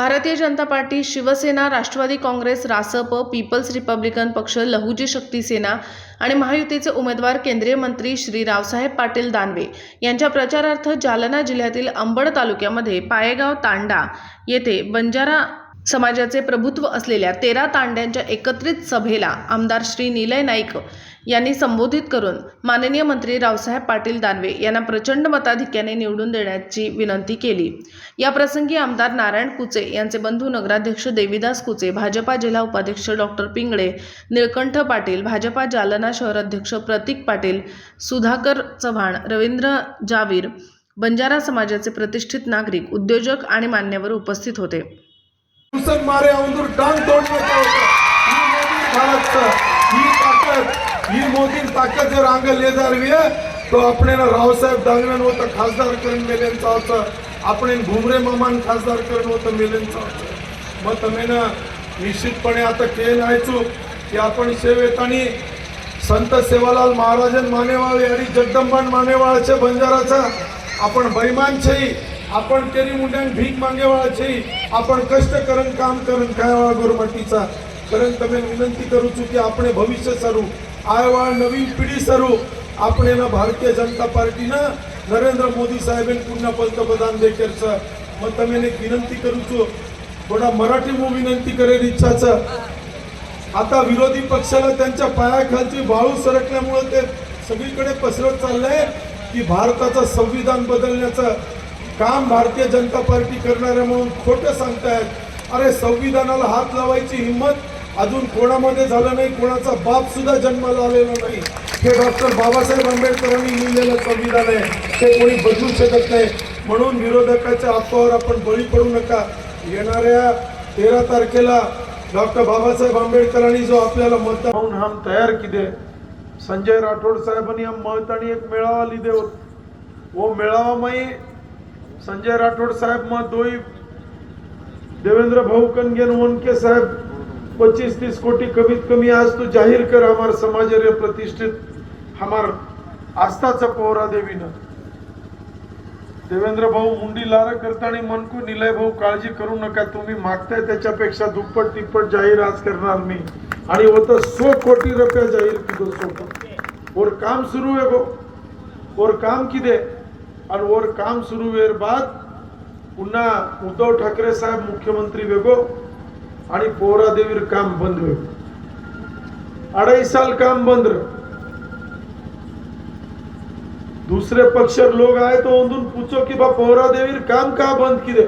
Bharatiya Janata party Shiv Sena Rashtravadi Congress Rasap People's Republican पक्ष लहुजी शक्ती सेना आणि महायुतीचे उमेदवार केंद्रीय मंत्री श्री रावसाहेब पाटील दानवे यांच्या प्रचारार्थ जालना जिल्ह्यातील अंबड तालुक्यामध्ये पायेगाव तांडा येथे बंजारा समाजाचे प्रभुत्व असलेल्या तेरा तांड्यांच्या एकत्रित सभेला आमदार श्री निलय नाईक यांनी संबोधित करून माननीय मंत्री रावसाहेब पाटील दानवे यांना प्रचंड मताधिक्याने निवडून देण्याची विनंती केली. या प्रसंगी आमदार नारायण कुचे यांचे बंधू नगराध्यक्ष देवीदास कुचे भाजपा जिल्हा उपाध्यक्ष डॉक्टर पिंगळे निळकंठ पाटील भाजपा जालना शहराध्यक्ष प्रतीक पाटील सुधाकर चव्हाण रवींद्र जावीर बंजारा समाजाचे प्रतिष्ठित नागरिक उद्योजक आणि मान्यवर उपस्थित होते. मुसक मारे अंदूर डांग तोडले भारत ही ताकद ही मोदी ताकत जर आंग ले जावी तो आपण रावसाहेब दांगण होतं खासदार करण मेलेन चावचं आपण घुमरे मामान खासदार करण होतं मेलेन चावचं मग तमेनं निश्चितपणे आता केल आयचो की आपण सेवेत आणि संत सेवालाल महाराजन मानेवाळे आणि जगदंबान मानेवाळचे बंजाराचा आपण बैमान आपण केरी मुंड्यान भीक मागे वळाची आपण कष्ट करण काम करन काय वळा गोरमटीचा? करन तमे विनंती करू चुकी आपणे भविष्य सरू. आयवा नवीन पिढी सरू. आपण ना भारतीय जनता पार्टी ना नरेंद्र मोदी મોદી સાહેબે પુનઃ पंतप्रधान દેખેર છે હું विनंती करू કરું थोडा मराठी મરાઠીમાં विनंती करेल इच्छा आता विरोधी पक्षाला त्यांच्या पायाखालची वाळू सरकल्यामुळे ते सगळीकडे पसरत चाललंय की भारताचं संविधान बदलण्याचं काम भारतीय जनता पार्टी करणाऱ्या म्हणून खोटं सांगतायत. अरे संविधानाला हात लावायची हिंमत अजून कोणामध्ये झालं नाही कोणाचा बाप सुद्धा जन्माला आलेला नाही. हे डॉक्टर बाबासाहेब आंबेडकरांनी लिहिलेलं संविधान आहे. ते कोणी बदलू शकत नाही. म्हणून विरोधकाच्या अफवावर आपण बळी पडू नका. येणाऱ्या तेरा तारखेला डॉक्टर बाबासाहेब आंबेडकरांनी जो आपल्याला मतदान हम तयार किदे. संजय राठोड साहेबांनी हम मत आणि एक मेळावा लिदे होत. वो मेळावा संजय राठोड साहेब मग दोई देवेंद्र भाऊ कनगेन वनके साहेब पच्चीस तीस कोटी कमीत कमी आज तू जाहीर कर हमार समाज रे प्रतिष्ठित हमार आस्थाचा पोहरा देवीनं. देवेंद्र भाऊ मुंडी लारा आणि मनकू निलय भाऊ काळजी करू नका तुम्ही मागताय त्याच्यापेक्षा दुप्पट तिप्पट जाहीर आज करणार मी. आणि होतं सो कोटी रुपया जाहीर किदो सोबत और काम सुरू आहे गो और काम किती आणि वर काम सुरू वेर बाद पुन्हा उद्धव ठाकरे साहेब मुख्यमंत्री वेगो आणि पोहरादेवीर काम बंद वेगो अडाई साल काम बंद दूसरे पक्ष लोग आहे तो ओंधून पूछो की बा पोहरादेवीर काम का बंद किती